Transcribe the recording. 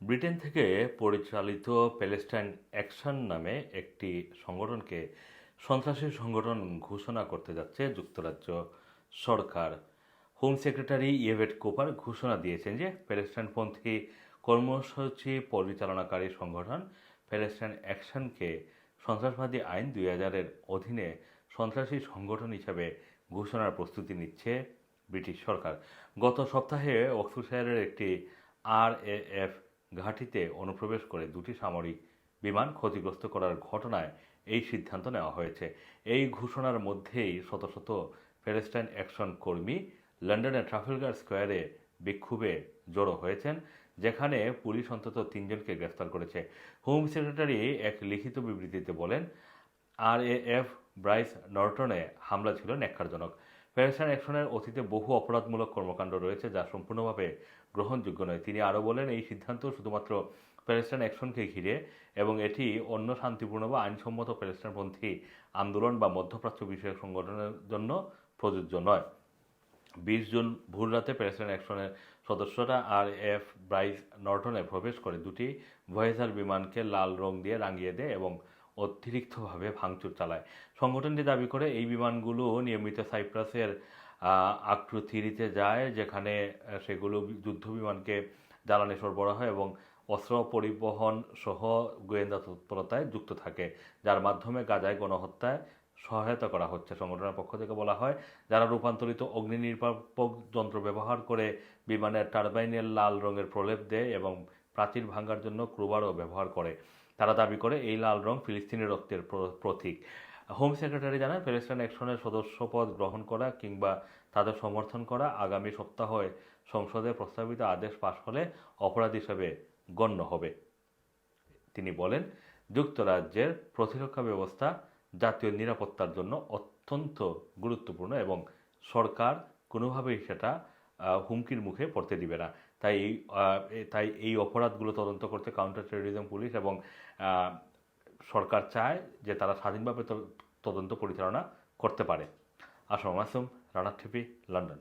Britain থেকে পরিচালিত Palestine action নামে একটি সংগঠনকে সন্ত্রাসী সংগঠন ঘোষণা করতে যাচ্ছে যুক্তরাজ্য সরকার। হোম সেক্রেটারি ইয়েভেট কোপার ঘোষণা দিয়েছেন যে প্যালেস্টাইনপন্থী কর্মসূচি পরিচালনাকারী সংগঠন প্যালেস্টাইন অ্যাকশনকে সন্ত্রাসবাদী আইন দুই হাজারের অধীনে সন্ত্রাসী সংগঠন হিসাবে ঘোষণার প্রস্তুতি নিচ্ছে ব্রিটিশ সরকার। গত সপ্তাহে অক্সফোর্ডশায়ারের একটি আরএএফ ঘাঁটিতে অনুপ্রবেশ করে দুটি সামরিক বিমান ক্ষতিগ্রস্ত করার ঘটনায় এই সিদ্ধান্ত নেওয়া হয়েছে। এই ঘোষণার মধ্যেই শত শত প্যালেস্টাইন অ্যাকশন কর্মী লন্ডনের ট্রাফেলগার স্কোয়ারে বিক্ষোভে জড়ো হয়েছেন, যেখানে পুলিশ অন্তত তিনজনকে গ্রেফতার করেছে। হোম সেক্রেটারি এক লিখিত বিবৃতিতে বলেন, আর এ এফ ব্রাইস নর্টনে হামলা ছিল ন্যাক্কারজনক। প্যালেস্টাইন অ্যাকশনের অতীতে বহু অপরাধমূলক কর্মকাণ্ড রয়েছে যা সম্পূর্ণভাবে গ্রহণযোগ্য নয়। তিনি আরও বলেন, এই সিদ্ধান্ত শুধুমাত্র প্যালেস্টাইন অ্যাকশনকে ঘিরে এবং এটি অন্য শান্তিপূর্ণ বা আইনসম্মত প্যালেস্টাইনপন্থী আন্দোলন বা মধ্যপ্রাচ্য বিষয়ক সংগঠনের জন্য প্রযোজ্য নয়। বিশ জুন ভুল রাতে প্যালেস্টাইন অ্যাকশনের সদস্যরা আর এফ ব্রাইস নর্টনে প্রবেশ করে দুটি ভয়েজার বিমানকে লাল রং দিয়ে রাঙিয়ে দেয় এবং অতিরিক্তভাবে ভাঙচুর চালায়। সংগঠনটি দাবি করে, এই বিমানগুলো নিয়মিত সাইপ্রাসের আক্রু থিরিতে যায়, যেখানে সেগুলো যুদ্ধ বিমানকে জ্বালানি সরবরাহ এবং অস্ত্র পরিবহন সহ গোয়েন্দা তৎপরতায় যুক্ত থাকে। যার মাধ্যমে গাজায় গণহত্যায় সহায়তা করা হচ্ছে। সংগঠনের পক্ষ থেকে বলা হয়, যারা রূপান্তরিত অগ্নি নির্বাপক যন্ত্র ব্যবহার করে বিমানের টারবাইনের লাল রঙের প্রলেপ দেয় এবং প্রাচীর ভাঙার জন্য ক্রুবারও ব্যবহার করে। তারা দাবি করে এই লাল রং ফিলিস্তিনের রক্তের প্র- প্রতীক। হোম সেক্রেটারি জানায় প্যালেস্টাইন অ্যাকশনের সদস্যপদ গ্রহণ করা কিংবা তাদের সমর্থন করা আগামী সপ্তাহে সংসদে প্রস্তাবিত আদেশ পাশ হলে অপরাধ হিসেবে গণ্য হবে। তিনি বলেন, যুক্তরাজ্যের প্রতিরক্ষা ব্যবস্থা জাতীয় নিরাপত্তার জন্য অত্যন্ত গুরুত্বপূর্ণ এবং সরকার কোনোভাবেই সেটা হুমকির মুখে পড়তে দিবে না। তাই এই, তাই এই অপরাধগুলো তদন্ত করতে কাউন্টার টেরোরিজম পুলিশ এবং সরকার চায় যে তারা স্বাধীনভাবে তদন্ত পরিচালনা করতে পারে। Assam Masum Rana TV London